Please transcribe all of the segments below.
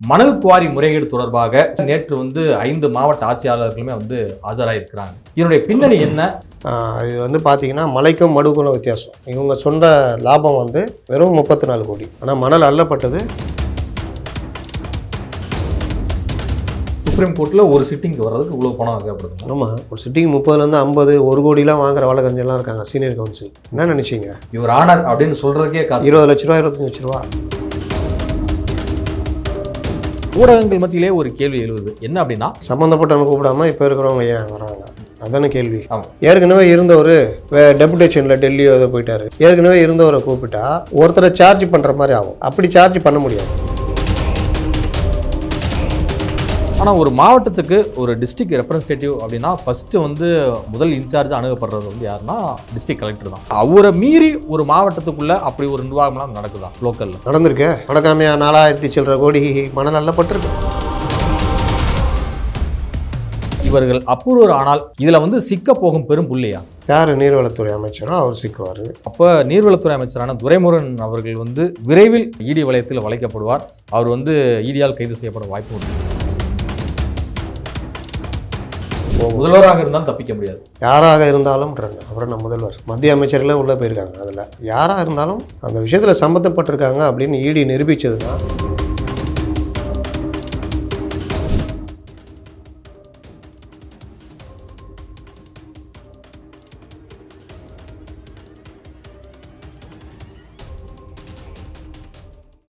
மணல் குவாரி முறைகேடு தொடர்பாக நேற்று வந்து ஐந்து மாவட்ட ஆட்சியாளர்களுமே வந்து ஆஜராயிருக்கிறாங்க. இதனுடைய பின்னணி என்ன? இது வந்து பார்த்தீங்கன்னா மலைக்கும் மடுக்கும் வித்தியாசம். இவங்க சொன்ன லாபம் வந்து வெறும் முப்பத்தி நாலு கோடி. ஆனால் மணல் அள்ளப்பட்டது. சுப்ரீம் கோர்ட்ல ஒரு சிட்டிங்க்கு வர்றதுக்கு இவ்வளவு பணம் தேவைப்படுதுங்க ஆமாம் ஒரு சிட்டிங் முப்பதுலேருந்து ஐம்பது ஒரு கோடிலாம் வாங்குற வழக்கறிஞர்லாம் இருக்காங்க சீனியர் கவுன்சில் என்ன நினச்சிங்க? இவர் ஆனர் அப்படின்னு சொல்றதுக்கே காசு. இருபது லட்ச ரூபா இருபத்தஞ்சு லட்ச ரூபா. ஊடகங்கள் மத்தியிலே ஒரு கேள்வி எழுவுது. என்ன அப்படின்னா? சம்மந்தப்பட்டவங்க கூப்பிடாம இப்போ இருக்கிறவங்க ஏன் வராங்க? அதானே கேள்வி. ஏற்கனவே இருந்தவர் டெபுடேஷனில் டெல்லி ஏதோ போயிட்டாரு. ஏற்கனவே இருந்தவரை கூப்பிட்டா ஒருத்தரை சார்ஜ் பண்ணுற மாதிரி ஆகும். அப்படி சார்ஜ் பண்ண முடியாது. ஆனா ஒரு மாவட்டத்துக்கு ஒரு டிஸ்ட்ரிக்ட் ரெப்ரஸன்டேட்டிவ் அப்படின்னா ஃபர்ஸ்ட் வந்து முதல் இன்சார்ஜ் அணுகப்படுறது வந்து யாருன்னா டிஸ்ட்ரிக்ட் கலெக்டர் தான். அவரை மீறி ஒரு மாவட்டத்துக்குள்ள அப்படி ஒரு நிர்வாகம்லாம் நடக்குதா லோக்கல்ல நடந்திருக்கு. நடக்காமையா நாலாயிரத்தி சில்லற கோடி மணல் அள்ளப்பட்டிருக்கு இவர்கள் அப்ரூவர் ஆனால் இதுல வந்து சிக்க போகும் பெரும் புள்ளியா? யார் நீர்வளத்துறை அமைச்சரோ அவர் சிக்குவார். அப்ப நீர்வளத்துறை அமைச்சரான துரைமுருகன் அவர்கள் வந்து விரைவில் இடி வலயத்தில் வளைக்கப்படுவார். அவர் வந்து ஈடியால் கைது செய்யப்பட வாய்ப்பு உண்டு. முதல்வராக இருந்தாலும் தப்பிக்க முடியாது. யாராக இருந்தாலும்ன்றாங்க அப்புறம் நம்ம முதல்வர். மத்திய அமைச்சர்களே உள்ளே போயிருக்காங்க அதில். யாராக இருந்தாலும் அந்த விஷயத்தில் சம்மந்தப்பட்டிருக்காங்க அப்படின்னு ஈடி நிரூபிச்சதுன்னா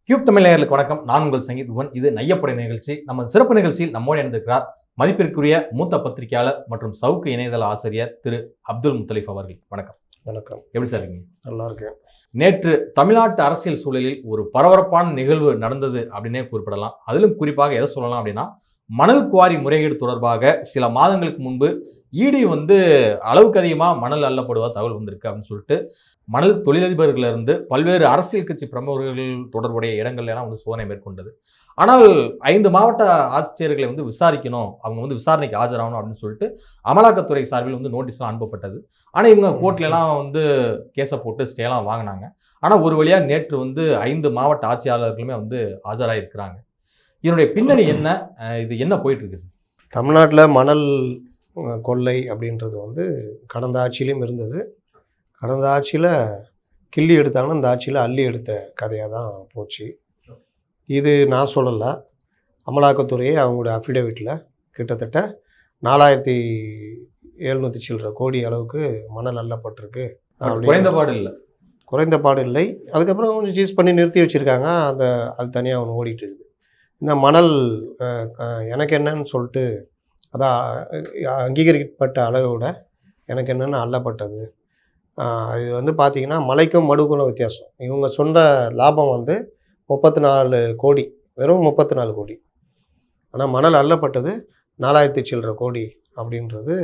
கியூப் தமிழ் நேயர்களுக்கு வணக்கம். நான் உங்கள் சங்கீத் குவன் இது நையப்படை நிகழ்ச்சி. நம்ம சிறப்பு நிகழ்ச்சியில் நம்மோடு இணைந்திருக்கிறார் மதிப்பிற்குரிய மூத்த பத்திரிகையாளர் மற்றும் சவுக்கு இணையதள ஆசிரியர் திரு அப்துல் முத்தலிஃப் அவர்கள். வணக்கம். வணக்கம். எப்படி சார் இருக்கீங்க? நல்லா இருக்கேன். நேற்று தமிழ்நாட்டு அரசியல் சூழலில் ஒரு பரபரப்பான நிகழ்வு நடந்தது அப்படின்னே குறிப்பிடலாம். அதிலும் குறிப்பாக எதை சொல்லலாம் அப்படின்னா மணல் குவாரி முறைகேடு தொடர்பாக சில மாதங்களுக்கு முன்பு இடி வந்து அளவுக்கு அதிகமாக மணல் அள்ளப்படுவதா தகவல் வந்திருக்கு அப்படின்னு சொல்லிட்டு மணல் தொழிலதிபர்கள இருந்து பல்வேறு அரசியல் கட்சி பிரமுகர்கள் தொடர்புடைய இடங்கள்ல எல்லாம் வந்து சோதனை மேற்கொண்டது. ஆனால் ஐந்து மாவட்ட ஆட்சியர்களை வந்து விசாரிக்கணும் அவங்க வந்து விசாரணைக்கு ஆஜராகணும் அப்படின்னு சொல்லிட்டு அமலாக்கத்துறை சார்பில் வந்து நோட்டீஸ்லாம் அனுப்பப்பட்டது. ஆனால் இவங்க கோர்ட்ல எல்லாம் வந்து கேஸை போட்டு ஸ்டேலாம் வாங்கினாங்க. ஆனால் ஒரு வழியா நேற்று வந்து ஐந்து மாவட்ட ஆட்சியாளர்களுமே வந்து ஆஜராயிருக்கிறாங்க. இதனுடைய பின்னணி என்ன? இது என்ன போயிட்டு இருக்கு சார்? தமிழ்நாட்டில் மணல் கொள்ளை அப்படின்றது வந்து கடந்த ஆட்சியிலையும் இருந்தது. கடந்த ஆட்சியில் கிள்ளி எடுத்தாங்கன்னா இந்த ஆட்சியில் அள்ளி எடுத்த கதையாக தான் போச்சு. இது நான் சொல்லலை. அமலாக்கத்துறையே அவங்களுடைய அஃபிடேவிட்டில் கிட்டத்தட்ட நாலாயிரத்தி எழுநூற்றி சில்லற கோடி அளவுக்கு மணல் அள்ளப்பட்டிருக்கு அப்படின்னு- குறைந்தபாடு இல்லை. குறைந்தபாடு இல்லை. அதுக்கப்புறம் கொஞ்சம் சீஸ் பண்ணி நிறுத்தி வச்சுருக்காங்க. அந்த அது தனியாக ஒன்று ஓடிட்டு இருக்குது. இந்த மணல் எனக்கு என்னன்னு சொல்லிட்டு அதான் அங்கீகரிக்கப்பட்ட அளவை விட எனக்கு என்னென்ன அள்ளப்பட்டது. இது வந்து பார்த்திங்கன்னா மலைக்கும் மடுக்கும் வித்தியாசம். இவங்க சொன்ன லாபம் வந்து முப்பத்தி நாலு கோடி வெறும் முப்பத்தி நாலு கோடி. ஆனால் மணல் அள்ளப்பட்டது நாலாயிரத்தி சில்லற கோடி அப்படின்றது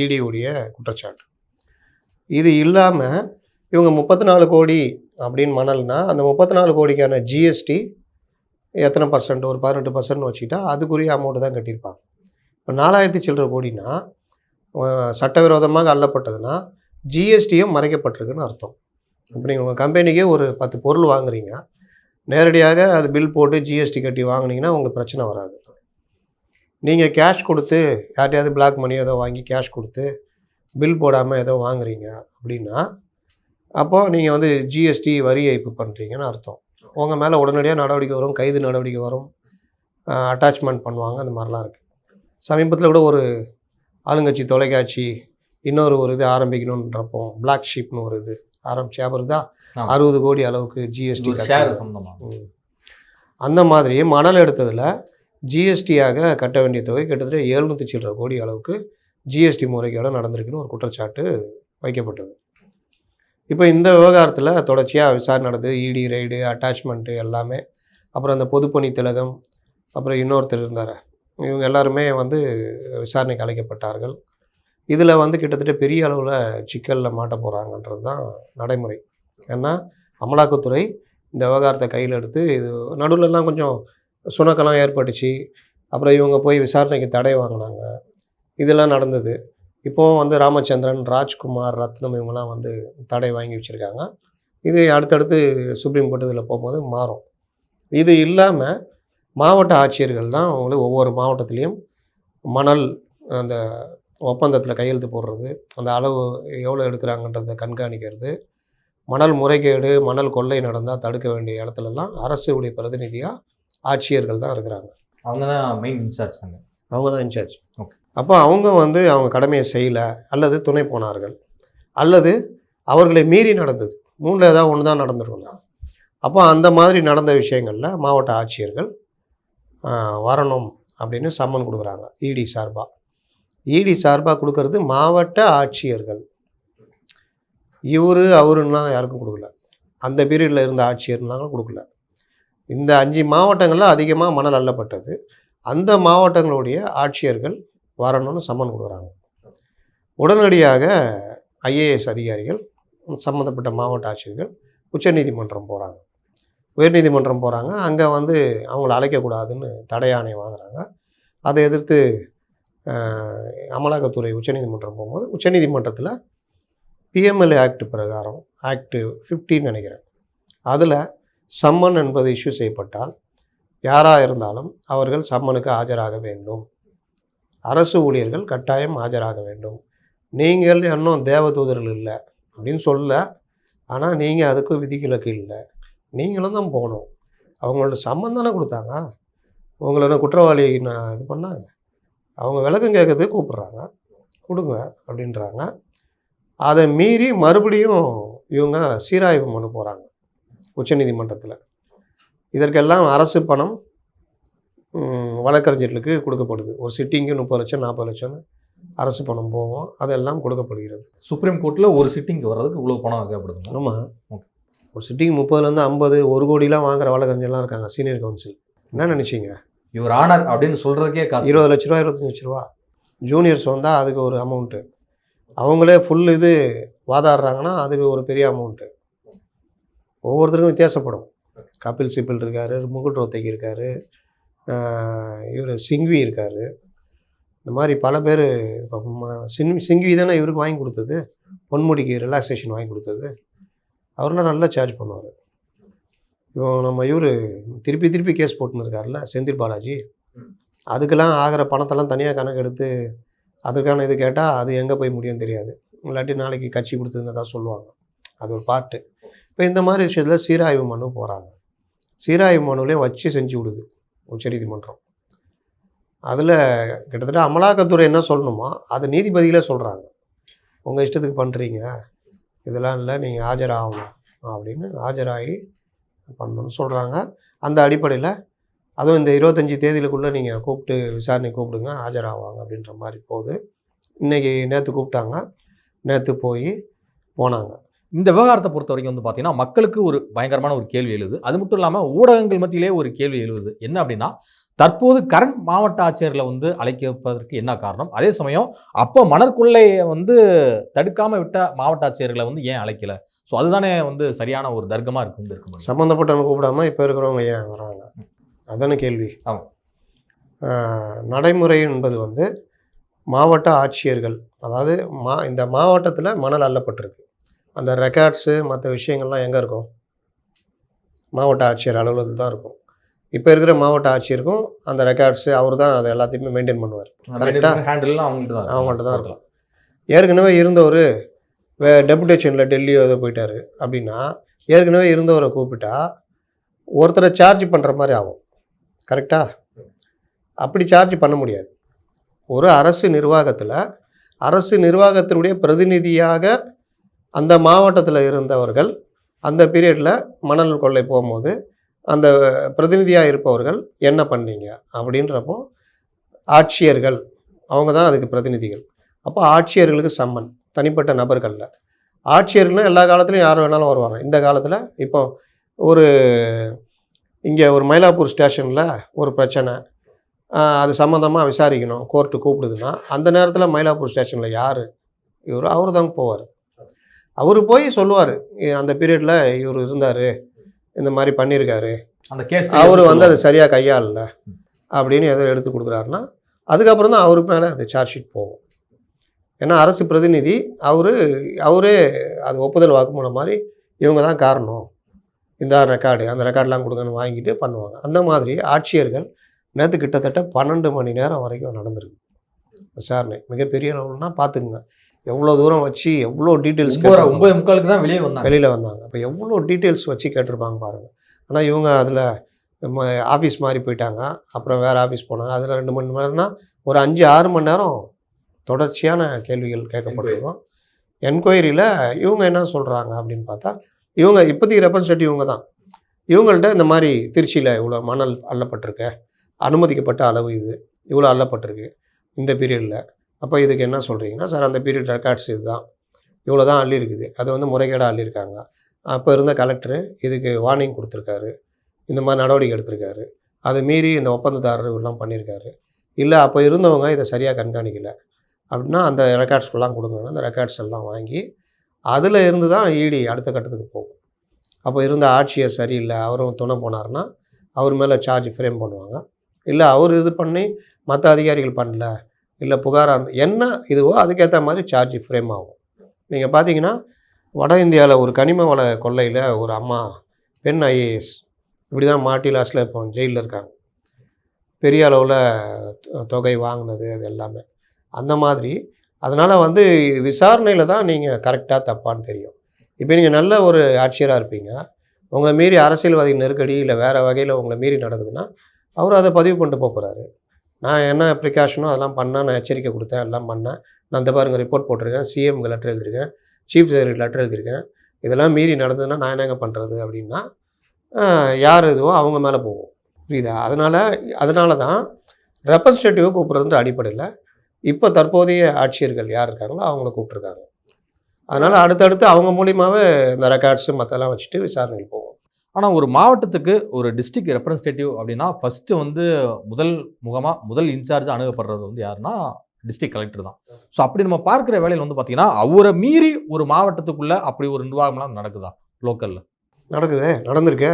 இடியுடைய குற்றச்சாட்டு. இது இல்லாமல் இவங்க முப்பத்தி நாலு கோடி அப்படின்னு மணல்னால் அந்த முப்பத்தி நாலு கோடிக்கான ஜிஎஸ்டி எத்தனை பர்சன்ட் ஒரு பதினெட்டு பர்சன்ட் வச்சுக்கிட்டா அதுக்குரிய அமௌண்ட்டு தான் கட்டியிருப்பாங்க. இப்போ நாலாயிரத்தி சில்லற கோடினா சட்டவிரோதமாக அள்ளப்பட்டதுன்னா ஜிஎஸ்டியும் மறைக்கப்பட்டிருக்குன்னு அர்த்தம். இப்போ நீங்கள் உங்கள் கம்பெனிக்கே ஒரு பத்து பொருள் வாங்குறீங்க. நேரடியாக அது பில் போட்டு ஜிஎஸ்டி கட்டி வாங்கினீங்கன்னா உங்களுக்கு பிரச்சனை வராது. நீங்கள் கேஷ் கொடுத்து யார்ட்டையாவது பிளாக் மணி ஏதோ வாங்கி கேஷ் கொடுத்து பில் போடாமல் ஏதோ வாங்குறீங்க அப்படின்னா அப்போது நீங்கள் வந்து ஜிஎஸ்டி வரி ஏய்ப்பு பண்ணுறீங்கன்னு அர்த்தம். உங்கள் மேலே உடனடியாக நடவடிக்கை வரும் கைது நடவடிக்கை வரும். அட்டாச்மெண்ட் பண்ணுவாங்க அந்த மாதிரிலாம் இருக்குது சமீபத்தில் கூட ஒரு ஆளுங்கட்சி தொலைக்காட்சி இன்னொரு ஒரு இது ஆரம்பிக்கணுன்றப்போ பிளாக் ஷீப்னு ஒரு இது ஆரம்பிச்சு அப்புறம் தான். அறுபது கோடி அளவுக்கு ஜிஎஸ்டி ஷேர் சம்பந்தமா? ம். அந்த மாதிரி மணல் எடுத்ததில் ஜிஎஸ்டியாக கட்ட வேண்டிய தொகை கிட்டத்தட்ட எழுநூற்றி சில்லற கோடி அளவுக்கு ஜிஎஸ்டி முறைகேட நடந்திருக்குன்னு ஒரு குற்றச்சாட்டு வைக்கப்பட்டது. இப்போ இந்த விவகாரத்தில் தொடர்ச்சியாக விசாரணை நடந்தது இடி ரைடு அட்டாச்மெண்ட்டு எல்லாமே அப்புறம் அந்த பொதுப்பணி திலகம் அப்புறம் இன்னொருத்தர் இருந்தார்? இவங்க எல்லாருமே வந்து விசாரணைக்கு அழைக்கப்பட்டார்கள். இதில் வந்து கிட்டத்தட்ட பெரிய அளவில் சிக்கலில் மாட்ட போகிறாங்கன்றது தான் நடைமுறை. ஏன்னா அமலாக்கத்துறை இந்த விவகாரத்தை கையில் எடுத்து இது நடுவில்லாம் கொஞ்சம் சுணக்கெல்லாம் ஏற்பட்டுச்சு. அப்புறம் இவங்க போய் விசாரணைக்கு தடை வாங்கினாங்க. இதெல்லாம் நடந்தது. இப்போவும் வந்து ராமச்சந்திரன் ராஜ்குமார் ரத்னம் இவங்கெல்லாம் வந்து தடை வாங்கி வச்சுருக்காங்க. இது அடுத்தடுத்து சுப்ரீம் கோர்ட் இதில் போகும்போது மாறும். இது இல்லாமல் மாவட்ட ஆட்சியர்கள் தான் அவங்களுக்கு ஒவ்வொரு மாவட்டத்துலேயும் மணல் அந்த ஒப்பந்தத்தில் கையெழுத்து போடுறது அந்த அளவு எவ்வளோ எடுக்கிறாங்கன்றதை கண்காணிக்கிறது மணல் முறைகேடு மணல் கொள்ளை நடந்தால் தடுக்க வேண்டிய இடத்துலலாம் அரசுடைய பிரதிநிதியாக ஆட்சியர்கள் தான் இருக்கிறாங்க. அவங்க தான் மெயின் இன்சார்ஜ் அவங்க தான் இன்சார்ஜ் Okay. அப்போ அவங்க வந்து அவங்க கடமையை செய்யலை அல்லது துணை போனார்கள் அல்லது அவர்களை மீறி நடந்தது. மூணில் ஏதாவது ஒன்று தான் நடந்திருக்கணும் அப்போ அந்த மாதிரி நடந்த விஷயங்களில் மாவட்ட ஆட்சியர்கள் வரணும் அப்படின்னு சம்மன் கொடுக்குறாங்க இடி சார்பாக இடி சார்பாக கொடுக்கறது மாவட்ட ஆட்சியர்கள். இவர் அவருன்னா யாருக்கும் கொடுக்கல. அந்த பீரியடில் இருந்த ஆட்சியர்னாலும் கொடுக்கல. இந்த அஞ்சு மாவட்டங்களில் அதிகமாக மணல் அள்ளப்பட்டது. அந்த மாவட்டங்களுடைய ஆட்சியர்கள் வரணும்னு சம்மன் கொடுக்குறாங்க. உடனடியாக ஐஏஎஸ் அதிகாரிகள் சம்மந்தப்பட்ட மாவட்ட ஆட்சியர்கள் உச்சநீதிமன்றம் போகிறாங்க உயர்நீதிமன்றம் போகிறாங்க அங்கே வந்து அவங்கள அழைக்கக்கூடாதுன்னு தடையாணை வாங்குறாங்க. அதை எதிர்த்து அமலாக்கத்துறை உச்சநீதிமன்றம் போகும்போது உச்சநீதிமன்றத்தில் பிஎம்எல்ஏ ஆக்ட் பிரகாரம் ஆக்ட் 15 நினைக்கிறேன். அதில் சம்மன் என்பது இஷ்யூ செய்யப்பட்டால் யாராக இருந்தாலும் அவர்கள் சம்மனுக்கு ஆஜராக வேண்டும். அரசு ஊழியர்கள் கட்டாயம் ஆஜராக வேண்டும். நீங்கள் இன்னும் தேவதூதர்கள் இல்லை அப்படின்னு சொல்ல ஆனால் நீங்கள் அதுக்கு விதிவிலக்கு இல்லை. நீங்களும் தான் போகணும். அவங்களோட சம்மன் தானே கொடுத்தாங்க. உங்களை என்ன குற்றவாளி நான் இது பண்ணாங்க? அவங்க விளக்கம் கேட்கறதுக்கு கூப்பிட்றாங்க. கொடுங்க அப்படின்றாங்க. அதை மீறி மறுபடியும் இவங்க சீராய்வு மனு போகிறாங்க உச்சநீதிமன்றத்தில். இதற்கெல்லாம் அரசு பணம் வழக்கறிஞர்களுக்கு கொடுக்கப்படுது. ஒரு சிட்டிங்கு முப்பது லட்சம் நாற்பது லட்சம்னு அரசு பணம் போகும். அதெல்லாம் கொடுக்கப்படுகிறது. சுப்ரீம் கோர்ட்டில் ஒரு சிட்டிங்க்கு வர்றதுக்கு இவ்வளோ பணம் தேவைப்படுதுங்க ஆமாம் ஒரு சிட்டிங் முப்பதுலேருந்து ஐம்பது ஒரு கோடிலாம் வாங்குற வழக்கறிஞர்லாம் இருக்காங்க சீனியர் கவுன்சில் என்ன நினச்சிங்க? இவர் ஆனர் அப்படின்னு சொல்றதுக்கே காசு. இருபது லட்ச ரூபா இருபத்தஞ்சி லட்ச ரூபா. ஜூனியர்ஸ் வந்தால் அதுக்கு ஒரு அமௌண்ட்டு அவங்களே ஃபுல் இது வாதாடுறாங்கன்னா அதுக்கு ஒரு பெரிய அமௌண்ட்டு ஒவ்வொருத்தருக்கும் வித்தியாசப்படும். கபில் சிபில் இருக்கார் முகுட் ரோத்தகி இருக்கார் இவர் சிங்வி இருக்கார். இந்த மாதிரி பல பேர் சிங் சிங்வி தானே இவருக்கு வாங்கி கொடுத்தது? பொன்முடிக்கு ரிலாக்ஸேஷன் வாங்கி கொடுத்தது. அவரெல்லாம் நல்லா சார்ஜ் பண்ணுவார். இப்போ நம்ம இவர் திருப்பி திருப்பி கேஸ் போட்டுன்னு இருக்கார்ல செந்தில் பாலாஜி. அதுக்கெல்லாம் ஆகிற பணத்தெல்லாம் தனியாக கணக்கு எடுத்து அதுக்கான இது கேட்டால் அது எங்கே போய் முடியும்னு தெரியாது. இல்லாட்டி நாளைக்கு கட்சி கொடுத்ததுன்னு தான் சொல்லுவாங்க. அது ஒரு பாட்டு. இப்போ இந்த மாதிரி விஷயத்தில் சீராய்வு மனு போகிறாங்க சீராய்வு மனுலையும் வச்சு செஞ்சு விடுது உச்சநீதிமன்றம். அதில் கிட்டத்தட்ட அமலாக்கத்துறை என்ன சொல்லணுமோ அதை நீதிபதிகளே சொல்கிறாங்க உங்கள் இஷ்டத்துக்கு பண்ணுறீங்க இதெல்லாம் இல்லை நீங்கள் ஆஜராகணும். அப்படின்னு ஆஜராகி பண்ணணும்னு சொல்கிறாங்க அந்த அடிப்படையில் அதுவும் இந்த இருபத்தஞ்சி தேதியிலுக்குள்ளே நீங்கள் கூப்பிட்டு விசாரணை கூப்பிடுங்க ஆஜராவாங்க அப்படின்ற மாதிரி போகுது. இன்றைக்கி நேற்று கூப்பிட்டாங்க. நேற்று போய் போனாங்க. இந்த விவகாரத்தை பொறுத்த வரைக்கும் வந்து பார்த்தீங்கன்னா மக்களுக்கு ஒரு பயங்கரமான ஒரு கேள்வி எழுது. அது மட்டும் இல்லாமல் ஊடகங்கள் மத்தியிலே ஒரு கேள்வி எழுது. என்ன அப்படின்னா தற்போது கரண்ட் மாவட்ட ஆட்சியர்களை வந்து அழைக்கப்பதற்கு என்ன காரணம்? அதே சமயம் அப்போ மணற்கொள்ளையை வந்து தடுக்காம விட்ட மாவட்ட ஆட்சியர்களை வந்து ஏன் அழைக்கல? ஸோ அதுதானே வந்து சரியான ஒரு தர்க்கமாக இருக்கும் இருக்கும் சம்மந்தப்பட்டவங்க கூப்பிடாம இப்போ இருக்கிறவங்க ஏன் வராங்க அதான கேள்வி. ஆமா. ஆஹ், நடைமுறை என்பது வந்து மாவட்ட ஆட்சியர்கள் அதாவது மா இந்த மாவட்டத்தில் மணல் அள்ளப்பட்டிருக்கு. அந்த ரெக்கார்ட்ஸு மற்ற விஷயங்கள்லாம் எங்கே இருக்கும்? மாவட்ட ஆட்சியர் அலுவலகத்தில் தான் இருக்கும். இப்போ இருக்கிற மாவட்ட ஆட்சியருக்கும் அந்த ரெக்கார்ட்ஸு அவர் தான் அதை எல்லாத்தையுமே மெயின்டைன் பண்ணுவார். ஆ? ஹேண்டில்லாம் அவங்கள்ட்ட தான் அவங்கள்ட்ட தான் இருக்கும். ஏற்கனவே இருந்தவர் வே டெபுடேஷனில் டெல்லி ஏதோ போயிட்டாரு அப்படின்னா ஏற்கனவே இருந்தவரை கூப்பிட்டா ஒருத்தரை சார்ஜ் பண்ணுற மாதிரி ஆகும். கரெக்டாக அப்படி சார்ஜ் பண்ண முடியாது. ஒரு அரசு நிர்வாகத்தில் அரசு நிர்வாகத்தினுடைய பிரதிநிதியாக அந்த மாவட்டத்தில் இருந்தவர்கள் அந்த பீரியடில் மணல் கொள்ளை போகும்போது அந்த பிரதிநிதியாக இருப்பவர்கள் என்ன பண்ணீங்க அப்படின்றப்போ ஆட்சியர்கள் அவங்க தான் அதுக்கு பிரதிநிதிகள். அப்போ ஆட்சியர்களுக்கு சம்மன் தனிப்பட்ட நபர்களில். ஆட்சியர்கள்னால் எல்லா காலத்துலையும் யார் வேணாலும் வருவாங்க. இந்த காலத்தில் இப்போ ஒரு இங்கே ஒரு மயிலாப்பூர் ஸ்டேஷனில் ஒரு பிரச்சனை. அது சம்மந்தமாக விசாரிக்கணும் கோர்ட்டு கூப்பிடுதுன்னா அந்த நேரத்தில் மயிலாப்பூர் ஸ்டேஷனில் யார்? இவர் அவர் தாங்க போவார். அவர் போய் சொல்லுவார் அந்த பீரியடில் இவர் இருந்தார். இந்த மாதிரி பண்ணியிருக்காரு அந்த கேஸ் அவர் வந்து அதை சரியாக கையாளல அப்படின்னு எதோ எடுத்து கொடுக்குறாருன்னா அதுக்கப்புறம் தான் அவருக்கு மேலே அது சார்ஜ் ஷீட் போகும். ஏன்னா அரசு பிரதிநிதி அவர் அவரே அது ஒப்புதல் வாக்குமூலம் மாதிரி இவங்க தான் காரணம். இந்த ரெக்கார்டு அந்த ரெக்கார்ட்லாம் கொடுங்கன்னு வாங்கிட்டு பண்ணுவாங்க. அந்த மாதிரி ஆட்சியர்கள் நேற்று கிட்டத்தட்ட பன்னெண்டு மணி நேரம் வரைக்கும் நடந்திருக்கு. விசாரணை. மிகப்பெரிய அளவுலனா பார்த்துக்குங்க. எவ்வளோ தூரம் வச்சு எவ்வளோ டீட்டெயில்ஸ் ஒன்பது முக்காலுக்கு தான் வெளியே வந்தாங்க. வெளியில் வந்தாங்க. அப்போ எவ்வளோ டீட்டெயில்ஸ் வச்சு கேட்டிருப்பாங்க பாருங்கள் ஆனால் இவங்க அதில் ஆஃபீஸ் மாறி போயிட்டாங்க. அப்புறம் வேறு ஆஃபீஸ் போனாங்க. அதில் ரெண்டு மணி நேரம்னா ஒரு அஞ்சு ஆறு மணி நேரம் தொடர்ச்சியான கேள்விகள் கேட்கப்பட்டிருக்கும் என்கொயரியில் இவங்க என்ன சொல்கிறாங்க அப்படின்னு பார்த்தா இவங்க இப்போதைக்கு ரெப்ரசன்டேட்டிவ் இவங்க தான். இவங்கள்ட்ட இந்த மாதிரி திருச்சியில் இவ்வளோ மணல் அள்ளப்பட்டிருக்கு. அனுமதிக்கப்பட்ட அளவு இது. இவ்வளோ அள்ளப்பட்டிருக்கு. இந்த பீரியடில் அப்போ இதுக்கு என்ன சொல்கிறீங்கன்னா சார் அந்த பீரியட் ரெக்கார்ட்ஸ் இதுதான். இவ்வளோ தான் அள்ளியிருக்குது. அது வந்து முறைகேடாக அள்ளியிருக்காங்க. அப்போ இருந்த கலெக்டரு இதுக்கு வார்னிங் கொடுத்துருக்காரு. இந்த மாதிரி நடவடிக்கை எடுத்திருக்காரு. அதை மீறி இந்த ஒப்பந்ததாரர் எல்லாம் பண்ணியிருக்காரு. இல்லை அப்போ இருந்தவங்க இதை சரியாக கண்காணிக்கல. அப்படின்னா அந்த ரெக்கார்ட்ஸ்லாம் கொடுங்க அந்த ரெக்கார்ட்ஸ் எல்லாம் வாங்கி அதில் இருந்து தான் ஈடி அடுத்த கட்டத்துக்கு போகும். அப்போ இருந்த ஆட்சியர் சரியில்லை அவரும் துணை போனார்னா அவர் மேலே சார்ஜ் ஃப்ரேம் பண்ணுவாங்க. இல்லை அவர் இது பண்ணி மற்ற அதிகாரிகள் பண்ணல இல்லை புகாராக இருந்தால் என்ன இதுவோ அதுக்கேற்ற மாதிரி சார்ஜ் ஃப்ரேம் ஆகும். நீங்கள் பார்த்தீங்கன்னா வட இந்தியாவில் ஒரு கனிம வள கொள்ளையில் ஒரு அம்மா பெண் ஐஏஎஸ் இப்படி தான் மாட்டி லாஸ்ட்டில் இப்போ ஜெயிலில் இருக்காங்க. பெரிய அளவில் தொகை வாங்கினது அது எல்லாமே. அந்த மாதிரி அதனால் வந்து விசாரணையில் தான் நீங்கள் கரெக்டாக தப்பான்னு தெரியும். இப்போ நீங்கள் நல்ல ஒரு ஆட்சியராக இருப்பீங்க. உங்களை மீறி அரசியல்வாதி நெருக்கடி இல்லை வேறு வகையில் உங்களை மீறி நடக்குதுன்னா அவர் அதை பதிவு பண்ணிட்டு போகிறாரு நான் என்ன ப்ரிகாஷனோ அதெல்லாம் பண்ணால் நான் எச்சரிக்கை கொடுத்தேன் எல்லாம் பண்ணேன். நான் இந்த பாருங்க ரிப்போர்ட் போட்டிருக்கேன் சிஎம்க்கு லெட்டர் எழுதியிருக்கேன் சீஃப் செக்ரட்டரி லெட்டர் எழுதியிருக்கேன். இதெல்லாம் மீறி நடந்ததுன்னா நான் என்னங்க பண்ணுறது அப்படின்னா யார் இதுவோ அவங்க மேலே போகும். புரியுதா? அதனால் அதனால தான் ரெப்ரசன்டேட்டிவை கூப்பிட்றது அடிப்படையில் இப்போ தற்போதைய ஆட்சியர்கள் யார் இருக்காங்களோ அவங்கள கூப்பிட்ருக்காங்க அதனால் அடுத்தடுத்து அவங்க மூலியமாகவே இந்த ரெக்கார்ட்ஸு மற்றெல்லாம் வச்சுட்டு விசாரணைகள் போவோம். ஆனால் ஒரு மாவட்டத்துக்கு ஒரு டிஸ்ட்ரிக்ட் ரெப்ரசன்டேட்டிவ் அப்படின்னா ஃபர்ஸ்ட் வந்து முதல் முகமாக முதல் இன்சார்ஜ் அணுகப்படுறது வந்து யாருன்னா டிஸ்ட்ரிக்ட் கலெக்டர் தான். ஸோ அப்படி நம்ம பார்க்குற வேலையில் வந்து பார்த்தீங்கன்னா அவரை மீறி ஒரு மாவட்டத்துக்குள்ள அப்படி ஒரு நிர்வாகம்லாம் நடக்குதா லோக்கலில் நடக்குதே. நடந்திருக்கே.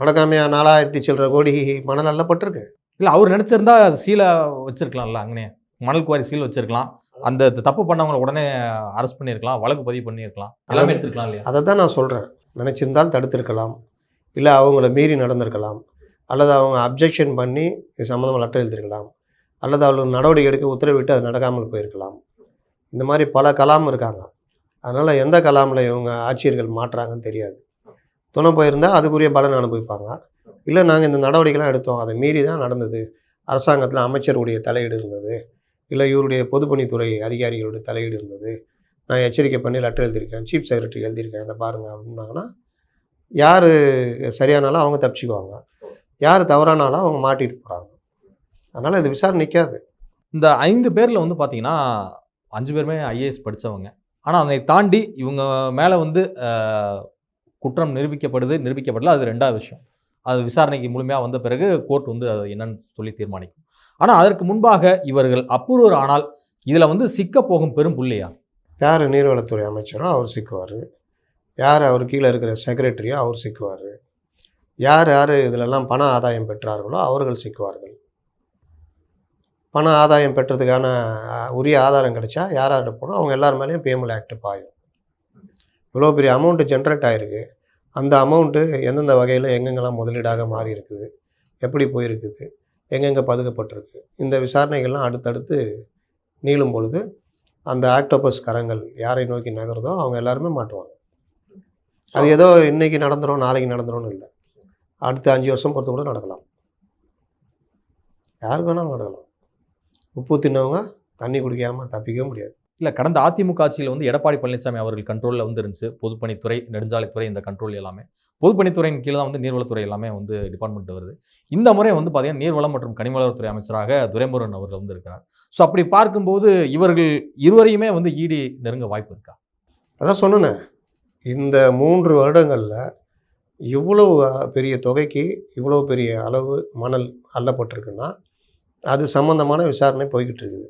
நடக்காமையா நாலாயிரத்தி சில்லற கோடி மணல் அள்ளப்பட்டிருக்கு இல்லை அவர் நினச்சிருந்தா சீலை வச்சிருக்கலாம்ல அங்கனே. மணல் குவாரி சீல் வச்சிருக்கலாம். அந்த தப்பு பண்ணவங்களை உடனே அரெஸ்ட் பண்ணியிருக்கலாம் வழக்கு பதிவு பண்ணியிருக்கலாம் எல்லாமே எடுத்துருக்கலாம் இல்லையா? அதை தான் நான் சொல்கிறேன் நினச்சிருந்தால் தடுத்திருக்கலாம். இல்லை அவங்கள மீறி நடந்திருக்கலாம். அல்லது அவங்க அப்ஜெக்ஷன் பண்ணி இது சம்மந்தமாக லெட்டர் எழுதிருக்கலாம். அல்லது அவங்களுக்கு நடவடிக்கை எடுக்க உத்தரவிட்டு அது நடக்காமல் போயிருக்கலாம். இந்த மாதிரி பல கலாம் இருக்காங்க. அதனால் எந்த கலாமில் இவங்க ஆட்சியர்கள் மாற்றாங்கன்னு தெரியாது. துணை போயிருந்தால் அதுக்குரிய பலன் அனுபவிப்பாங்க. இல்லை நாங்கள் இந்த நடவடிக்கைலாம் எடுத்தோம். அதை மீறி தான் நடந்தது. அரசாங்கத்தில் அமைச்சருடைய தலையீடு இருந்தது. இல்லை இவருடைய பொதுப்பணித்துறை அதிகாரிகளுடைய தலையீடு இருந்தது. நான் எச்சரிக்கை பண்ணி லெட்டர் எழுதியிருக்கேன். சீஃப் செக்ரட்டரி எழுதியிருக்கேன். இதை பாருங்கள் அப்படின்னாங்கன்னா யார் சரியானாலும் அவங்க தப்பிச்சுக்குவாங்க. யார் தவறானாலும் அவங்க மாட்டிட்டு போகிறாங்க அதனால் இது விசாரணை நிற்காது இந்த ஐந்து பேரில் வந்து பார்த்தீங்கன்னா அஞ்சு பேருமே ஐஏஎஸ் படித்தவங்க ஆனால் அதை தாண்டி இவங்க மேலே வந்து குற்றம் நிரூபிக்கப்படுது நிரூபிக்கப்படல. அது ரெண்டாவது விஷயம். அது விசாரணைக்கு முழுமையாக வந்த பிறகு கோர்ட் வந்து அது என்னன்னு சொல்லி தீர்மானிக்கும். ஆனால் அதற்கு முன்பாக இவர்கள் அப்ரூவர் ஆனால் இதில் வந்து சிக்க போகும் பெரும் புள்ளியா? யார் நீர்வளத்துறை அமைச்சரோ அவர் சிக்குவார். யார் அவர் கீழே இருக்கிற செக்ரட்டரியோ அவர் சிக்குவார். யார் யார் இதிலெல்லாம் பண ஆதாயம் பெற்றார்களோ அவர்கள் சிக்குவார்கள். பண ஆதாயம் பெற்றதுக்கான உரிய ஆதாரம் கிடைச்சா யார் யார்கிட்ட போனோம் அவங்க எல்லார் மேலேயும் பிஎம்எல் ஆக்ட் பாயும். இவ்வளோ பெரிய அமௌண்ட்டு ஜென்ரேட் ஆகிருக்கு அந்த அமௌண்ட்டு எந்தெந்த வகையில் எங்கெங்கெல்லாம் முதலீடாக மாறி இருக்குது எப்படி போயிருக்குது? எங்கெங்கே பதுக்கப்பட்டிருக்கு? இந்த விசாரணைகள்லாம் அடுத்தடுத்து நீளும் பொழுது அந்த ஆக்டோபஸ் கரங்கள் யாரை நோக்கி நகருதோ அவங்க எல்லாருமே மாட்டுவாங்க அது ஏதோ இன்னைக்கு நடந்துரும் நாளைக்கு நடந்துரும்னு இல்லை. அடுத்த அஞ்சு வருஷம் பொறுத்து கூட நடக்கலாம். யாருக்கு வேணாலும் நடக்கலாம். உப்பு தின்னவங்க தண்ணி குடிக்காமல் தப்பிக்கவே முடியாது. இல்லை கடந்த அதிமுக ஆட்சியில் வந்து எடப்பாடி பழனிசாமி அவர்கள் கண்ட்ரோலில் வந்து இருந்துச்சு. பொதுப்பணித்துறை நெடுஞ்சாலைத்துறை இந்த கண்ட்ரோல் எல்லாமே. பொதுப்பணித்துறையின் கீழே தான் வந்து நீர்வளத்துறை எல்லாமே வந்து டிபார்ட்மெண்ட் வருது. இந்த முறை வந்து பார்த்தீங்கன்னா நீர்வளம் மற்றும் கனிமவளத்துறை அமைச்சராக துரைமுருகன் அவர்கள் வந்து இருக்கிறார். ஸோ அப்படி பார்க்கும்போது இவர்கள் இருவரையுமே வந்து ஈடி நெருங்க வாய்ப்பு இருக்கா? அதான் சொன்னேனே இந்த மூன்று வருடங்களில் இவ்வளவு பெரிய தொகைக்கு இவ்வளோ பெரிய அளவு மணல் அள்ளப்பட்டிருக்குன்னா அது சம்மந்தமான விசாரணை போய்கிட்டு இருக்குது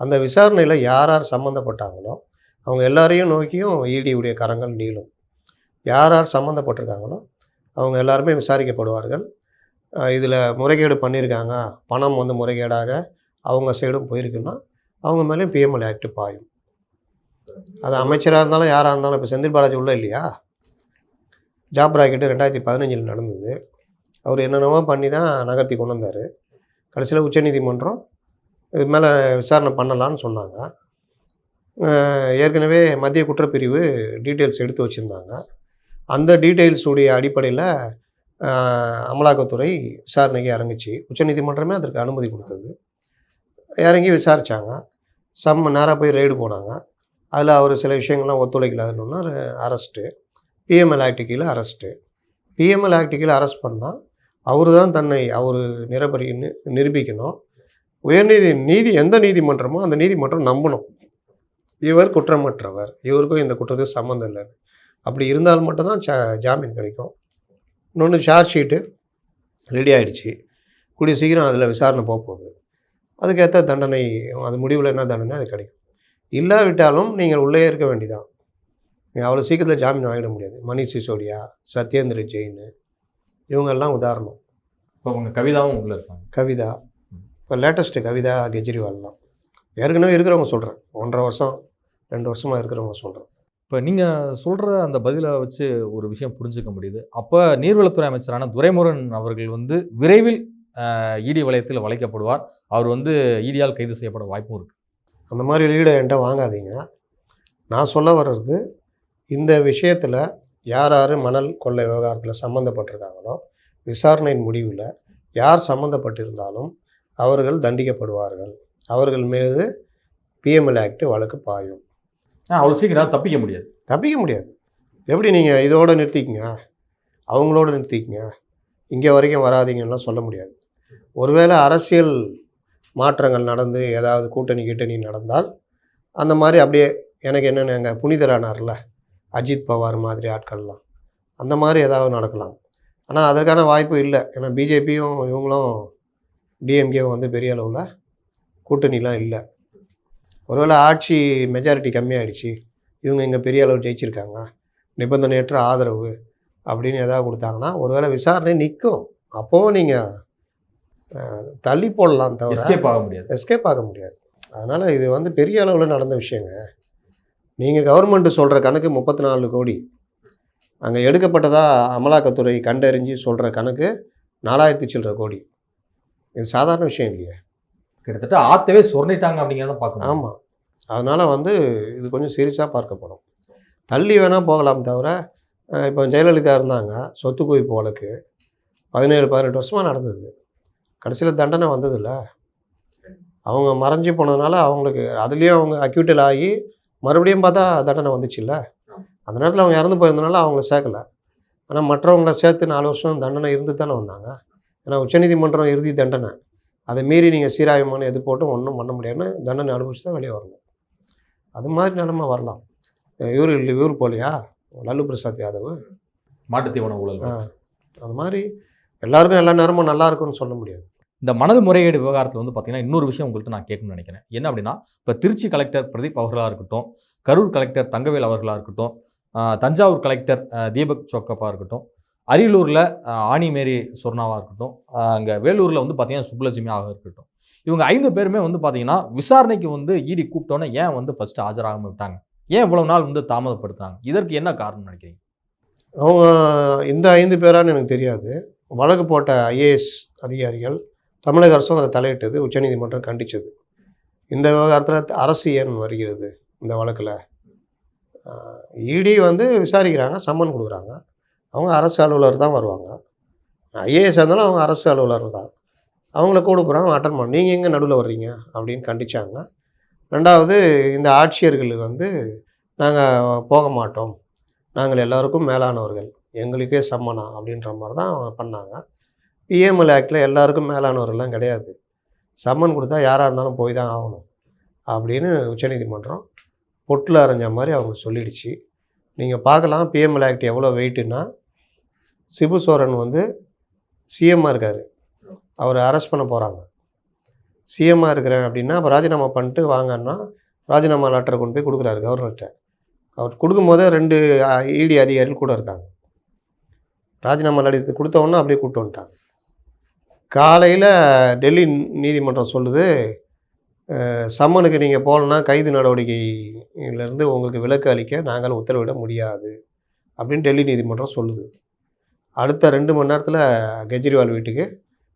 அந்த விசாரணையில் யார் யார் சம்மந்தப்பட்டாங்களோ அவங்க எல்லாரையும் நோக்கியும் ஈடியுடைய கரங்கள் நீளும். யார் யார் சம்மந்தப்பட்டிருக்காங்களோ அவங்க எல்லாருமே விசாரிக்கப்படுவார்கள். இதில் முறைகேடு பண்ணியிருக்காங்க பணம் வந்து முறைகேடாக அவங்க சைடும் போயிருக்குன்னா அவங்க மேலேயும் பிஎம்எல் ஆக்ட் பாயும். அது அமைச்சராக இருந்தாலும் யாராக இருந்தாலும் இப்போ செந்தில் பாலாஜி உள்ள இல்லையா? ஜாப் ராக்கெட்டு ரெண்டாயிரத்தி பதினஞ்சில் நடந்தது. அவர் என்னென்னவோ பண்ணி தான் நகர்த்தி கொண்டு வந்தார். கடைசியில் உச்சநீதிமன்றம் இது மேலே விசாரணை பண்ணலான்னு சொன்னாங்க. ஏற்கனவே மத்திய குற்றப்பிரிவு டீட்டெயில்ஸ் எடுத்து வச்சுருந்தாங்க. அந்த டீட்டெயில்ஸ் உடைய அடிப்படையில் அமலாக்கத்துறை விசாரணைக்கு இறங்குச்சு. உச்சநீதிமன்றமே அதற்கு அனுமதி கொடுத்தது. இறங்கி விசாரித்தாங்க செம்ம நேராக போய் ரெய்டு போனாங்க. அதில் அவர் சில விஷயங்கள்லாம் ஒத்துழைக்கலாதுன்னு அரெஸ்ட்டு. பிஎம்எல் ஆக்ட் கீழே அரெஸ்ட்டு. பிஎம்எல் ஆக்ட் கீழே அரெஸ்ட் பண்ணால் அவர் தான் தன்னை அவர் நிரபரி நிரூபிக்கணும். உயர்நீதி நீதி எந்த நீதிமன்றமோ அந்த நீதிமன்றம் நம்பணும். இவர் குற்றமற்றவர். இவருக்கும் இந்த குற்றத்துக்கு சம்மந்தம் இல்லை அப்படி இருந்தால் மட்டும்தான் சா ஜாமீன் கிடைக்கும். இன்னொன்று சார்ஜ் ஷீட்டு ரெடி ஆகிடுச்சு கூடிய சீக்கிரம் அதில் விசாரணை போக போகுது அதுக்கேற்ற தண்டனை அது முடிவில் என்ன தண்டனை அது கிடைக்கும். இல்லாவிட்டாலும் நீங்கள் உள்ளே இருக்க வேண்டியதான் நீங்கள் அவ்வளோ சீக்கிரத்தில் ஜாமீன் வாங்கிட முடியாது. மணிஷ் சிசோடியா சத்யேந்திர ஜெயின் இவங்கெல்லாம் உதாரணம். இப்போ உங்க கவிதாவும் உள்ள இருக்காங்க. கவிதா. இப்போ லேட்டஸ்ட்டு கவிதா கெஜ்ரிவால்லாம். ஏற்கனவே இருக்கிறவங்க சொல்கிறேன் ஒன்றரை வருஷம் ரெண்டு வருஷமாக இருக்கிறவங்க சொல்கிறேன் இப்போ நீங்கள் சொல்கிற அந்த பதிலை வச்சு ஒரு விஷயம் புரிஞ்சுக்க முடியுது. அப்போ நீர்வளத்துறை அமைச்சரான துரைமுருகன் அவர்கள் வந்து விரைவில் இடி வலயத்தில் வளைக்கப்படுவார். அவர் வந்து ஈடியால் கைது செய்யப்பட வாய்ப்பும் இருக்குது அந்த மாதிரி லீடை என்கிட்ட வாங்காதீங்க. நான் சொல்ல வர்றது இந்த விஷயத்தில் யார் யார் மணல் கொள்ளை விவகாரத்தில் சம்மந்தப்பட்டிருக்காங்களோ விசாரணையின் முடிவில் யார் சம்மந்தப்பட்டிருந்தாலும் அவர்கள் தண்டிக்கப்படுவார்கள். அவர்கள் மீது பிஎம்எல் ஆக்ட் வழக்கு பாயும். அவ்வளோ சீக்கிரம் தப்பிக்க முடியாது. தப்பிக்க முடியாது. எப்படி நீங்கள் இதோட நிறுத்திக்கங்க? அவங்களோட நிறுத்திக்கங்க. இங்கே வரைக்கும் வராதீங்கலாம் சொல்ல முடியாது. ஒருவேளை அரசியல் மாற்றங்கள் நடந்து ஏதாவது கூட்டணி கீட்டணி நடந்தால் அந்த மாதிரி அப்படியே எனக்கு என்னென்ன எங்கள் புனிதரானார்ல அஜித் பவார் மாதிரி ஆட்கள்லாம். அந்த மாதிரி ஏதாவது நடக்கலாம். ஆனால் அதற்கான வாய்ப்பு இல்லை. ஏன்னா பிஜேபியும் இவங்களும் டிஎம்கேவும் வந்து பெரிய அளவில் கூட்டணிலாம் இல்லை. ஒருவேளை ஆட்சி மெஜாரிட்டி கம்மியாயிடுச்சு. இவங்க இங்கே பெரிய அளவு ஜெயிச்சிருக்காங்க. நிபந்தனையற்ற ஆதரவு அப்படின்னு எதாவது கொடுத்தாங்கன்னா ஒருவேளை விசாரணை நிற்கும். அப்போவும் நீங்கள் தள்ளி போடலாம் தவிர எஸ்கேப் ஆக முடியாது. எஸ்கேப் ஆக முடியாது. அதனால் இது வந்து பெரிய அளவில் நடந்த விஷயங்க. நீங்கள் கவர்மெண்ட்டு சொல்கிற கணக்கு முப்பத்தி நாலு கோடி. அங்கே எடுக்கப்பட்டதா அமலாக்கத்துறை கண்டறிஞ்சு சொல்கிற கணக்கு நாலாயிரத்தி சில்லற கோடி. இது சாதாரண விஷயம் இல்லையே. கிட்டத்தட்ட ஆத்தவே சொரண்டிட்டாங்க அப்படிங்கிறத பார்க்கணும் ஆமாம் அதனால் வந்து இது கொஞ்சம் சீரியஸாக பார்க்கப்படும் தள்ளி வேணால் போகலாம் தவிர இப்போ ஜெயலலிதா இருந்தாங்க சொத்து குவிப்பு வழக்கு. பதினேழு பதினெட்டு வருஷமாக நடந்தது. கடைசியில் தண்டனை வந்ததில்ல. அவங்க மறைஞ்சு போனதுனால அவங்களுக்கு அதுலேயும் அவங்க அக்யூட்டல் ஆகி மறுபடியும் பார்த்தா தண்டனை வந்துச்சுல்ல. அந்த நேரத்தில் அவங்க இறந்து போயிருந்தனால அவங்கள சேர்க்கல. ஆனால் மற்றவங்கள சேர்த்து நாலு வருஷம் தண்டனை இருந்து தானே வந்தாங்க. ஏன்னா உச்சநீதிமன்றம் இறுதி தண்டனை. அதை மீறி நீங்கள் சீராயமான எது போட்டும் ஒன்றும் பண்ண முடியாதுன்னு தண்டனை அனுபவிச்சு தான் வெளியே வரணும். அது மாதிரி நிலமை வரலாம். இவர் இல்லை இவர் போலையா? லல்லு பிரசாத் யாதவ்? மாட்டுத் தீவன ஊழல். அது மாதிரி எல்லாருக்கும் எல்லா நேரமும் நல்லா இருக்கும்னு சொல்ல முடியாது. இந்த மனது முறையீடு விவகாரத்தில் வந்து பார்த்தீங்கன்னா இன்னொரு விஷயம் உங்கள்கிட்ட நான் கேட்கணும்னு நினைக்கிறேன். என்ன அப்படின்னா இப்போ திருச்சி கலெக்டர் பிரதீப் அவர்களாக இருக்கட்டும் கரூர் கலெக்டர் தங்கவேல் அவர்களாக இருக்கட்டும் தஞ்சாவூர் கலெக்டர் தீபக் சோக்கப்பாக இருக்கட்டும் அரியலூரில் ஆணிமேரி சொர்ணாவாக இருக்கட்டும் அங்கே வேலூரில் வந்து பார்த்தீங்கன்னா சுப்புலட்சுமியாக இருக்கட்டும். இவங்க ஐந்து பேருமே வந்து பார்த்தீங்கன்னா விசாரணைக்கு வந்து ஈடி கூப்பிட்டோன்னே ஏன் வந்து ஃபஸ்ட்டு ஆஜராகாமல் விட்டாங்க? ஏன் இவ்வளோ நாள் வந்து தாமதப்படுத்துறாங்க இதற்கு என்ன காரணம் நினைக்கிறீங்க? அவங்க இந்த ஐந்து பேரான்னு எனக்கு தெரியாது. வழக்கு போட்ட ஐஏஎஸ் அதிகாரிகள் தமிழக அரசும் அதை தலையிட்டது உச்சநீதிமன்றம் கண்டிச்சது. இந்த விவகாரத்தில் அரசு ஏன் வருகிறது இந்த வழக்கில்? இடி வந்து விசாரிக்கிறாங்க சம்மன் கொடுக்குறாங்க. அவங்க அரசு அலுவலர் தான் வருவாங்க. ஐஏஎஸ் இருந்தாலும் அவங்க அரசு அலுவலர் தான். அவங்கள கூட போகிறாங்க அட்டன் பண்ண நீங்கள் எங்கே நடுவில் வர்றீங்க? அப்படின்னு கண்டிச்சாங்க. ரெண்டாவது இந்த ஆட்சியர்கள் வந்து நாங்கள் போக மாட்டோம். நாங்கள் எல்லாருக்கும் மேலானவர்கள். எங்களுக்கே சம்மனா அப்படின்ற மாதிரி தான் அவங்க பண்ணாங்க. பிஎம்எல் ஆக்டில் எல்லாருக்கும் மேலானவர்கள்லாம் கிடையாது. சம்மன் கொடுத்தா யாராக இருந்தாலும் போய் தான் ஆகணும். அப்படின்னு உச்சநீதிமன்றம் பொட்டில் அரைஞ்ச மாதிரி அவங்க சொல்லிடுச்சு. நீங்கள் பார்க்கலாம் பிஎம்எல் ஆக்ட் எவ்வளோ வெயிட்டுன்னா சிபு சோரன் வந்து சிஎம்மாக இருக்கார். அவர் அரெஸ்ட் பண்ண போகிறாங்க சிஎம்மாக இருக்கிறேன் அப்படின்னா அப்போ ராஜினாமா பண்ணிட்டு வாங்கன்னா ராஜினாமா லெட்டரை கொண்டு போய் கொடுக்குறாரு கவர்னர்கிட்ட அவர் கொடுக்கும்போதே ரெண்டு இடி அதிகாரிகள் கூட இருக்காங்க. ராஜினாமா லடித்து கொடுத்தவொன்னே அப்படியே கூப்பிட்டு வந்துட்டாங்க. காலையில் டெல்லி நீதிமன்றம் சொல்லுது சம்மனுக்கு நீங்கள் போகலன்னா கைது நடவடிக்கையிலேருந்து உங்களுக்கு விலக்கு அளிக்க நாங்கள் உத்தரவிட முடியாது அப்படின்னு டெல்லி நீதிமன்றம் சொல்லுது. அடுத்த ரெண்டு மணி நேரத்தில் கெஜ்ரிவால் வீட்டுக்கு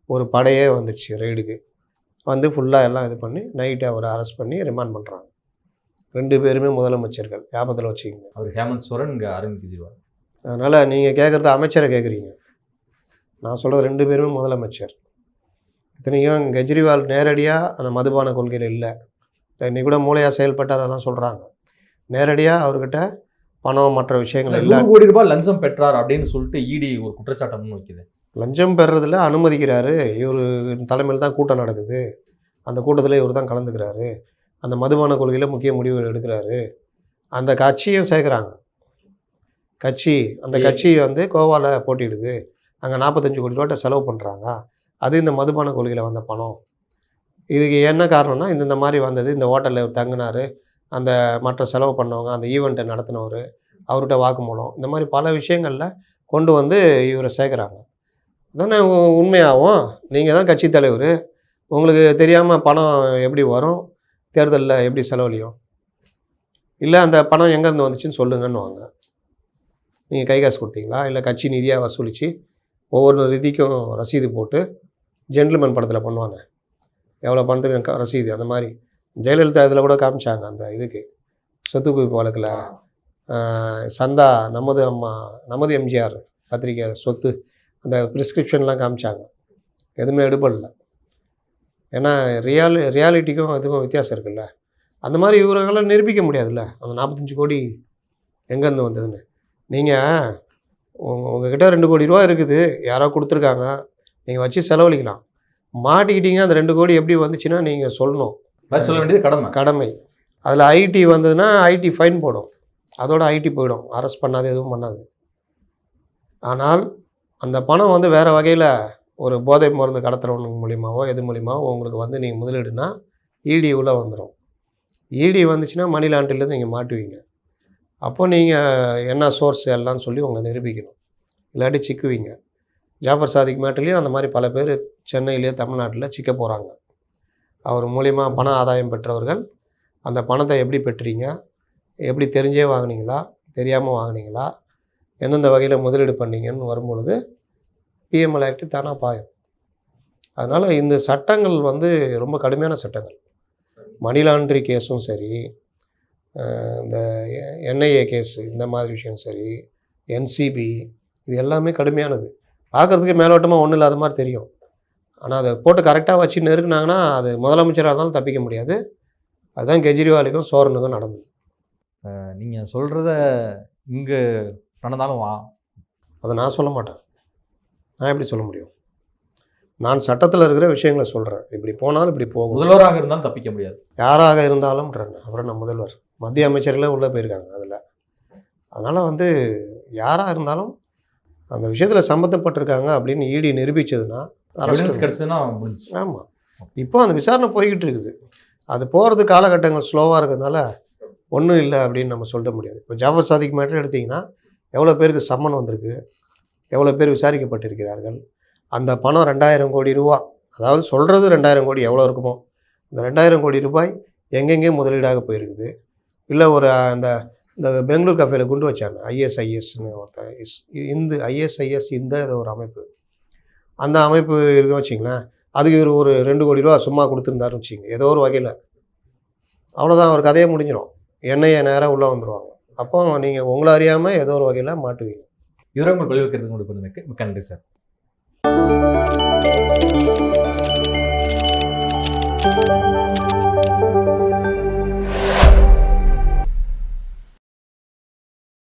ஒரு படையே வந்துடுச்சு ரெய்டுக்கு. வந்து ஃபுல்லாக எல்லாம் இது பண்ணி நைட்டு அவரை அரெஸ்ட் பண்ணி ரிமாண்ட் பண்ணுறாங்க ரெண்டு பேருமே முதலமைச்சர்கள். ஞாபகத்தில் வச்சுக்கோங்க. அவர் ஹேமந்த் சோரன் இங்க அரவிந்த் கெஜ்ரிவால். அதனால் நீங்கள் கேட்குறது அமைச்சரை கேட்குறீங்க நான் சொல்கிறது ரெண்டு பேருமே முதலமைச்சர். இத்தனைக்கும் கெஜ்ரிவால் நேரடியாக அந்த மதுபான கொள்கையில் இல்லை. இன்னைக்கு கூட மூளையாக செயல்பட்டு அதெல்லாம் சொல்கிறாங்க நேரடியாக அவர்கிட்ட பணம் மற்ற விஷயங்கள் இல்லை கோடி ரூபாய் லஞ்சம் பெற்றார் அப்படின்னு சொல்லிட்டு இடி ஒரு குற்றச்சாட்டை முன் வைக்குது. லஞ்சம் பெறுறதுல அனுமதிக்கிறாரு. இவர் தலைமையில் தான் கூட்டம் நடக்குது. அந்த கூட்டத்தில் இவர் தான் கலந்துக்கிறாரு. அந்த மதுபான கொள்கையில் முக்கிய முடிவுகள் எடுக்கிறாரு. அந்த கட்சியும் சேர்க்குறாங்க. கட்சி அந்த. கட்சி வந்து கோவாவில் போட்டியிடுது. அங்கே நாற்பத்தஞ்சு கோடி ரூபாட்ட செலவு பண்ணுறாங்க அது இந்த மதுபான கொள்கையில் வந்த பணம். இதுக்கு என்ன காரணம்னா இந்த இந்த மாதிரி வந்தது இந்த ஹோட்டலில் தங்கினார் அந்த மற்ற செலவு பண்ணவங்க அந்த ஈவெண்ட்டை நடத்தினவர் அவர்கிட்ட வாக்குமூலம் இந்த மாதிரி பல விஷயங்களில் கொண்டு வந்து இவரை சேர்க்குறாங்க தானே உண்மையாகவும் உண்மையாகும் நீங்கள் தான் கட்சி தலைவர் உங்களுக்கு தெரியாமல் பணம் எப்படி வரும் தேர்தலில் எப்படி செலவழியும்? இல்லை அந்த பணம் எங்கேருந்து வந்துச்சுன்னு சொல்லுங்கன்னு வாங்க நீங்கள் கை காசு கொடுத்தீங்களா? இல்லை கட்சி நிதியாக வசூலித்து ஒவ்வொரு நிதிக்கும் ரசீது போட்டு ஜென்டில்மேன் படத்தில் பண்ணுவாங்க. எவ்வளோ பணத்துக்கு ரசீது அந்த மாதிரி. ஜெயலலிதா இதில் கூட காமிச்சாங்க அந்த இதுக்கு. சொத்து குவிப்பு வழக்கில் சந்தா நமது அம்மா நமது எம்ஜிஆர் பத்திரிக்கை சொத்து அந்த ப்ரிஸ்கிரிப்ஷன்லாம் காமிச்சாங்க. எதுவுமே எடுபடல. ஏன்னா ரியாலி ரியாலிட்டிக்கும் இதுக்கும் வித்தியாசம் இருக்குல்ல. அந்த மாதிரி இவர்களால் நிரூபிக்க முடியாதுல்ல. அந்த நாற்பத்தஞ்சு கோடி எங்கேருந்து வந்ததுன்னு. நீங்கள் உங்கள் உங்ககிட்ட ரெண்டு கோடி ரூபா இருக்குது. யாரோ கொடுத்துருக்காங்க. நீங்கள் வச்சு செலவழிக்கலாம். மாட்டிக்கிட்டீங்க அந்த ரெண்டு கோடி எப்படி வந்துச்சுன்னா நீங்கள் சொல்லணும். சொல்ல வேண்டியது கடமை. கடமை. அதில் ஐடி வந்ததுன்னா ஐடி ஃபைன் போடும். அதோட ஐடி போயிடும். அரெஸ்ட் பண்ணாது எதுவும் பண்ணாது. ஆனால் அந்த பணம் வந்து வேறு வகையில் ஒரு போதை மருந்து கடத்துறவங்க மூலியமாவோ எது மூலியமாவோ உங்களுக்கு வந்து நீங்கள் முதலீடுனா இடி உள்ள வந்துடும் இடி வந்துச்சுன்னா மணி லாண்டரிலேருந்து நீங்கள் மாட்டுவீங்க. அப்போ நீங்கள் என்ன சோர்ஸ் எல்லாம் சொல்லி உங்களை நிரூபிக்கணும். இல்லாட்டி சிக்குவீங்க. ஜாஃபர் சாதிக் மேட்டிலையும் அந்த மாதிரி பல பேர் சென்னையிலேயே தமிழ்நாட்டில் சிக்க போகிறாங்க அவர் மூலிமா பண ஆதாயம் பெற்றவர்கள் அந்த பணத்தை எப்படி பெற்றீங்க? எப்படி தெரிஞ்சே வாங்குனீங்களா? தெரியாமல் வாங்குனீங்களா? எந்தெந்த வகையில் முதலீடு பண்ணீங்கன்னு வரும்பொழுது பிஎம்எல் ஆக்ட் தானாக பாயும். அதனால் இந்த சட்டங்கள் வந்து ரொம்ப கடுமையான சட்டங்கள். மணி லாண்ட்ரி கேஸும் சரி இந்த என்ஐஏ கேஸு இந்த மாதிரி விஷயம் சரி என்சிபி இது எல்லாமே கடுமையானது. பார்க்குறதுக்கு மேலோட்டமாக ஒன்றும் இல்லாத மாதிரி தெரியும். ஆனால் அதை போட்டு கரெக்டாக வச்சு நெருக்குனாங்கன்னா அது முதலமைச்சராக இருந்தாலும் தப்பிக்க முடியாது. அதுதான் கெஜ்ரிவாலுக்கும் சோரனுக்கும் நடந்தது. நீங்க சொல்றத இங்க நடந்தாலும் வா. அதை நான் சொல்ல மாட்டேன். நான் எப்படி சொல்ல முடியும்? நான் சட்டத்தில் இருக்கிற விஷயங்களை சொல்கிறேன் இப்படி போனாலும் இப்படி போகும். முதல்வராக இருந்தாலும் தப்பிக்க முடியாது. யாராக இருந்தாலும்ன்றேன் அப்புறம் நான் முதல்வர். மத்திய அமைச்சர்களே உள்ளே போயிருக்காங்க அதில். அதனால் வந்து யாராக இருந்தாலும் அந்த விஷயத்தில் சம்மந்தப்பட்டிருக்காங்க அப்படின்னு எவிடன்ஸ் அரசு கிடைச்சதுன்னா ஆமாம் இப்போ அந்த விசாரணை போய்கிட்டு இருக்குது. அது போகிறது காலகட்டங்கள் ஸ்லோவாக இருக்கிறதுனால ஒன்றும் இல்லை அப்படின்னு நம்ம சொல்ல முடியாது. இப்போ ஜாஃபர் சாதிக் மேட்டர் எடுத்திங்கன்னா எவ்வளோ பேருக்கு சம்மன் வந்திருக்கு? எவ்வளோ பேர் விசாரிக்கப்பட்டிருக்கிறார்கள்? அந்த பணம் ரெண்டாயிரம் கோடி ரூபா அதாவது சொல்கிறது ரெண்டாயிரம் கோடி எவ்வளோ இருக்குமோ? இந்த ரெண்டாயிரம் கோடி ரூபாய் எங்கெங்கே முதலீடாக போயிருக்குது? இல்லை ஒரு அந்த இந்த பெங்களூர் கஃபேல குண்டு வச்சாங்க. ஐஎஸ்ஐஎஸ்னு ஒருத்தர் இஸ் இந்து ஐஎஸ்ஐஎஸ் இந்த ஏதோ ஒரு அமைப்பு. அந்த அமைப்பு இருக்குன்னு வச்சிங்களேன் அதுக்கு இவர் ஒரு ரெண்டு கோடி ரூபா சும்மா கொடுத்துருந்தாருன்னு வச்சுங்க ஏதோ ஒரு வகையில். அவ்வளோதான் அவர் கதையே முடிஞ்சிடும் எண்ணெயை நேராக உள்ளே வந்துடுவாங்க அப்போ நீங்கள் உங்களை அறியாமல் ஏதோ ஒரு வகையில் மாட்டுவீங்க. விவரங்கள் பதிவு வைக்கிறதுக்கு கொண்டு மிக்க நன்றி சார்.